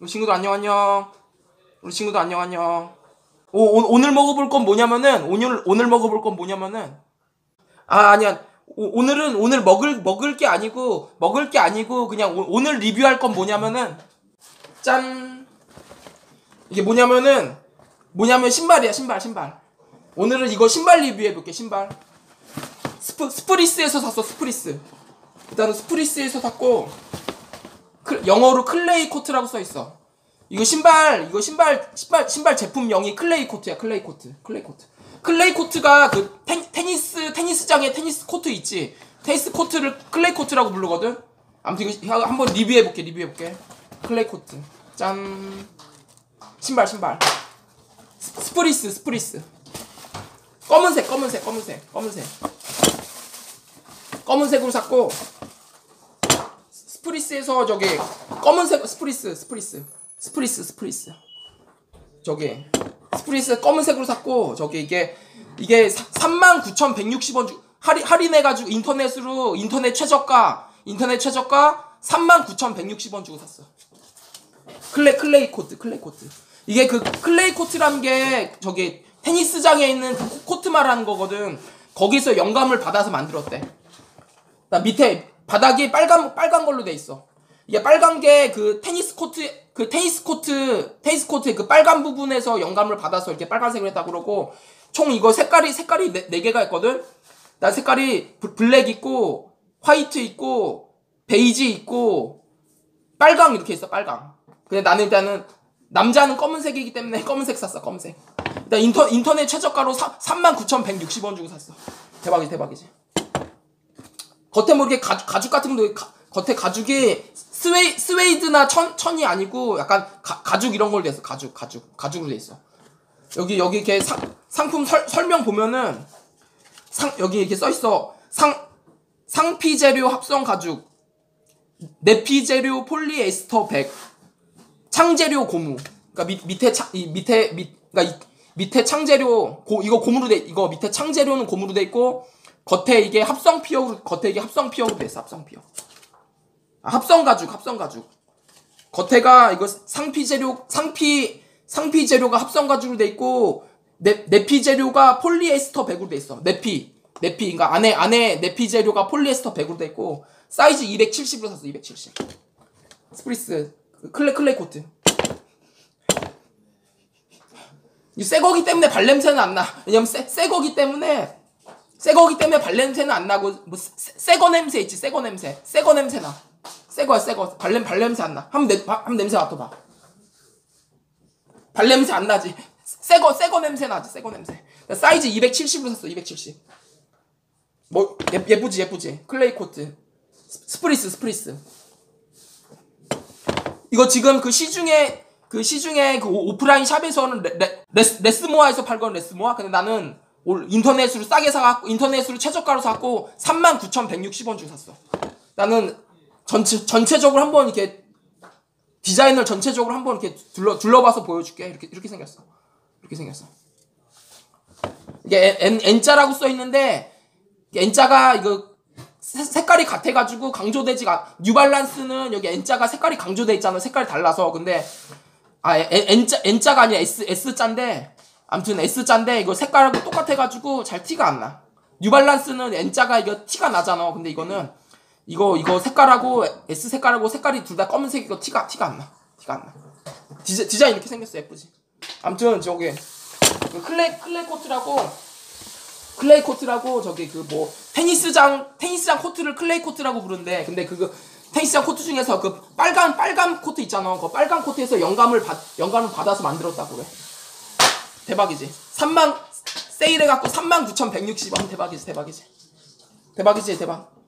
우리 친구들 안녕 안녕. 우리 친구들 안녕 안녕. 오, 오 오 늘 먹어볼 건 뭐냐면은 오늘 오늘 먹어볼 건 뭐냐면은 아 아니야. 오, 오늘은 오늘 먹을 먹을 게 아니고 먹을 게 아니고 그냥 오, 오늘 리뷰할 건 뭐냐면은 짠. 이게 뭐냐면은 뭐냐면 신발이야 신발 신발. 오늘은 이거 신발 리뷰해 볼게 신발. 스프 스프리스에서 샀어 스프리스. 일단은 스프리스에서 샀고 클- 영어로 클레이 코트라고 써 있어. 이거 신발 이거 신발 신발 신발 제품명이 클레이 코트야 클레이 코트 클레이 코트. 클레이 코트가 그 테, 테니스 테니스장에 테니스 코트 있지? 테니스 코트를 클레이 코트라고 부르거든? 아무튼 이거 한번 리뷰해 볼게 리뷰해 볼게. 클레이 코트. 짠. 신발 신발. 스- 스프리스 스프리스. 검은색 검은색 검은색 검은색. 검은색으로 샀고 스프리스에서 저기 검은색 스프리스 스프리스 스프리스 스프리스 저기 스프리스 검은색으로 샀고 저기 이게 이게 39,160원 주 할인 할인해 가지고 인터넷으로 인터넷 최저가 인터넷 최저가 39,160원 주고 샀어. 클레 클레이 코트 클레이 코트 이게 그 클레이 코트라는 게 저기 테니스장에 있는 그 코트 말하는 거거든. 거기서 영감을 받아서 만들었대. 나 밑에 바닥이 빨간 빨간 걸로 돼 있어. 이게 빨간 게 그 테니스 코트 그 테니스 코트 테니스 코트의 그 빨간 부분에서 영감을 받아서 이렇게 빨간색을 했다 그러고 총 이거 색깔이 색깔이 네, 네 개가 있거든. 나 색깔이 브- 블랙 있고 화이트 있고 베이지 있고 빨강 이렇게 있어 빨강. 근데 나는 일단은 남자는 검은색이기 때문에 검은색 샀어 검은색. 일단 인터 인터넷 최저가로 39,160원 주고 샀어. 대박이지 대박이지. 겉에 뭐 이렇게 가죽, 가죽 같은 거 가- 겉에 가죽이 스웨이 스웨이드나 천 천이 아니고 약간 가, 가죽 이런 걸로 돼 있어. 가죽 가죽 가죽으로 돼 있어. 여기 여기 이렇게 상, 상품 설, 설명 보면은 상 여기 이렇게 써 있어. 상 상피 재료 합성 가죽 내피 재료 폴리에스터 백 창재료 고무. 밑, 밑에 창, 이 밑에 밑 이, 밑에 창재료 고 이거 고무로 돼 이거 밑에 창재료는 고무로 돼 있고 겉에 이게 합성 피어로 겉에 이게 합성 피어로 돼 있어 합성 피어 아, 합성 가죽 합성 가죽. 겉에가 이거 상피 재료 상피 상피 재료가 합성 가죽으로 돼 있고 내, 내피 재료가 폴리에스터 100으로 돼 있어. 내피 내피 그러니까 안에 안에 내피 재료가 폴리에스터 100으로 돼 있고 사이즈 270으로 샀어 270 스프리스 그 클레 클레 코트. 이 새 거기 때문에 발냄새는 안 나. 왜냐면 새, 새 거기 때문에 새거기 때문에 발냄새는 안 나고 뭐 새- 새거 냄새 있지 새거 냄새 새거 냄새 나. 새거야 새거 발냄 발냄새 안 나. 한번 내 한번 냄새 맡아봐. 발냄새 안 나지. 새거 새거 냄새 나지 새거 냄새. 사이즈 270으로 샀어 270. 뭐 예, 예쁘지 예쁘지 클레이 코트 스- 스프리스 스프리스. 이거 지금 그 시중에 그 시중에 그 오- 오프라인 샵에서는 레, 레, 레스, 레스모아에서 팔건 레스모아 근데 나는 올 인터넷으로 싸게 사갖고 인터넷으로 최저가로 샀고 39,160원 주고 샀어. 나는 전체 전체적으로 한번 이렇게 디자인을 전체적으로 한번 이렇게 둘러 둘러봐서 보여줄게. 이렇게 이렇게 생겼어. 이렇게 생겼어. 이게 N, N자라고 써 있는데 N자가 이거 세- 색깔이 같아가지고 강조되지가 뉴발란스는 여기 N자가 색깔이 강조돼 있잖아. 색깔이 달라서. 근데 아 N자 N자가 아니라 S S자인데 아무튼 S자인데 이거 색깔하고 똑같아가지고 잘 티가 안 나. 뉴발란스는 N자가 이거 티가 나잖아. 근데 이거는 이거 이거 색깔하고 S 색깔하고 색깔이 둘 다 검은색이고 티가 티가 안 나. 티가 안 나. 디자, 디자인 이렇게 생겼어 예쁘지. 아무튼 저기 그 클레 클레 코트라고 클레이 코트라고 저기 그 뭐 테니스장 테니스장 코트를 클레이 코트라고 부르는데 근데 그 테니스장 코트 중에서 그 빨간 빨간 코트 있잖아. 그 빨간 코트에서 영감을 받 영감을 받아서 만들었다고 그래. 대박이지. 3만 세일해 갖고 39,160원 대박이지 대박이지. 대박이지 대박.